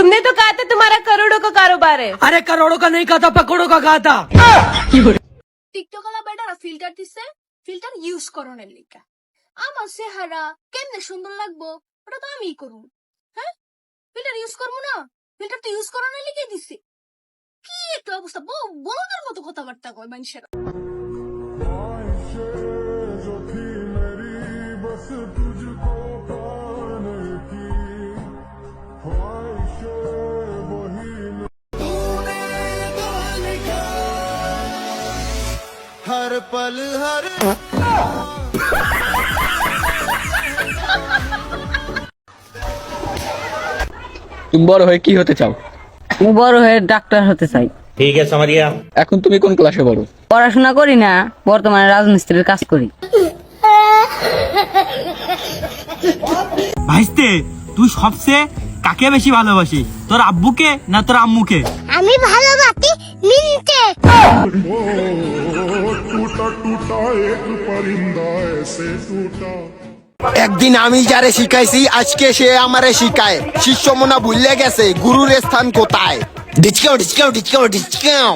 तुमने तो कहा था तुम्हारा करोड़ों का कारोबार है अरे करोड़ों का नहीं कहा था पकड़ों का कहा था টিকটক আলা বেটারা ফিল্টার দিছে ফিল্টার ইউজ করনের লিগা আমার চেহারা কেমনে সুন্দর লাগবো ওটা তো আমিই করুম হ্যাঁ ফিল্টার ইউজ করবো না ফিল্টার তো ইউজ করানোর লিগে দিছে কি একটা অবস্থা ব- বলদের মতো কথাবার্তা কয় মানুষেরা हर पल हर তুমি বড় হয়ে কি হতে চাও আমি বড় হয়ে ডাক্তার হতে চাই ठीक है समझ गया এখন তুমি কোন ক্লাসে পড়ো পড়াশোনা করি না বর্তমানে রাজমিস্ত্রির কাজ করি ভাইস্তে তুই সবচেয়ে কাকে বেশি ভালোবাসি তোর আব্বুকে না তোর আম্মুকে আমি ভালোবাসি একদিন আমি যারে শিখাইছি আজকে সে আমারে শিখায়। শিষ্য মনা ভুললে গেছে গুরুর স্থান কোথায়? ডিচকাও ডিচকাও ডিচকাও ডিচকাও।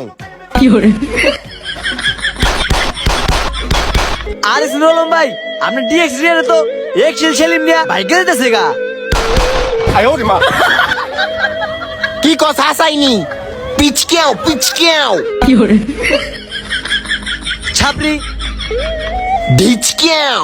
আরে শুনলাম ভাই আপনি ডিএক্স রিয়ারে তো এক্সেল সেলিম নিয়া বাইকে দিতেছে গা। কি কথা হাসাইনি? পিচকেও পিচকেও। ছাপরি ডিচকেও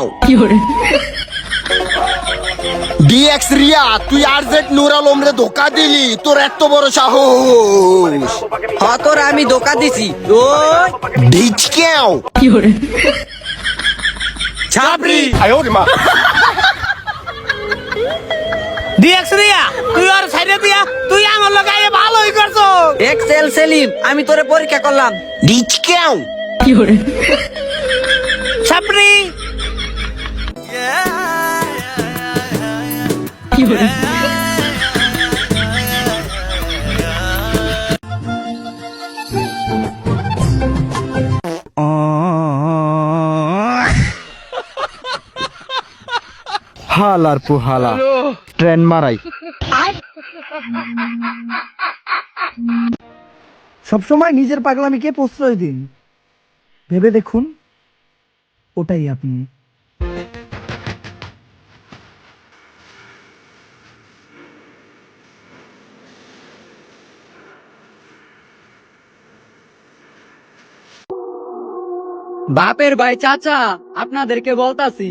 ডিএক্স রিয়া তুই আর জেড নুর আলমরে ধোকা দিলি তোর এত বড় সাহস। হ্যাঁ তোর আমি ধোকা দিছি। ওই। ডিচকেও ছাপরি ডিএক্স রিয়া তুই আর সাইডে দিয়া তুই আমার লগাই ভালোই করছ। এক্সেল সেলিম আমি তোরে পরীক্ষা করলাম। ডিচকেও ছাপরি হালার পুহালা ট্রেন মারাই। সবসময় নিজের পাগলামিকে প্রশ্রয় দিন। ভেবে দেখুন, ওটাই আপনি। বাপের ভাই চাচা, আপনাদেরকে বলতাছি।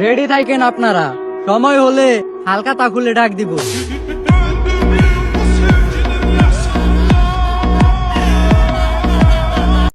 রেডি থাকেন আপনারা, সময় হলে হালকা তা খুলে ডাক দিব।